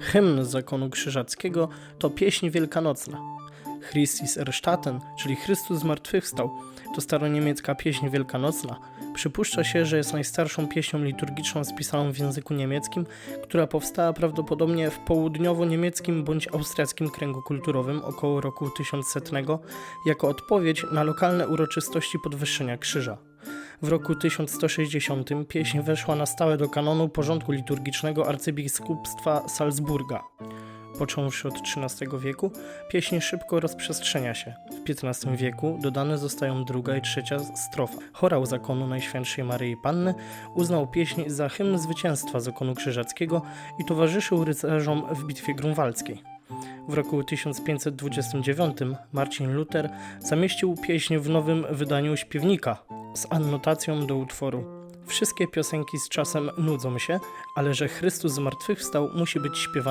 Hymn zakonu krzyżackiego to pieśń wielkanocna. Christus Erstatten, czyli Chrystus zmartwychwstał, to staroniemiecka pieśń wielkanocna. Przypuszcza się, że jest najstarszą pieśnią liturgiczną spisaną w języku niemieckim, która powstała prawdopodobnie w południowo-niemieckim bądź austriackim kręgu kulturowym około roku 1100 jako odpowiedź na lokalne uroczystości podwyższenia krzyża. W roku 1160 pieśń weszła na stałe do kanonu porządku liturgicznego arcybiskupstwa Salzburga. Począwszy od XIII wieku, pieśń szybko rozprzestrzenia się. W XV wieku dodane zostają druga i trzecia strofa. Chorał zakonu Najświętszej Maryi Panny uznał pieśń za hymn zwycięstwa zakonu krzyżackiego i towarzyszył rycerzom w bitwie grunwaldzkiej. W roku 1529 Marcin Luther zamieścił pieśń w nowym wydaniu śpiewnika z annotacją do utworu. Wszystkie piosenki z czasem nudzą się, ale że Chrystus zmartwychwstał musi być śpiewany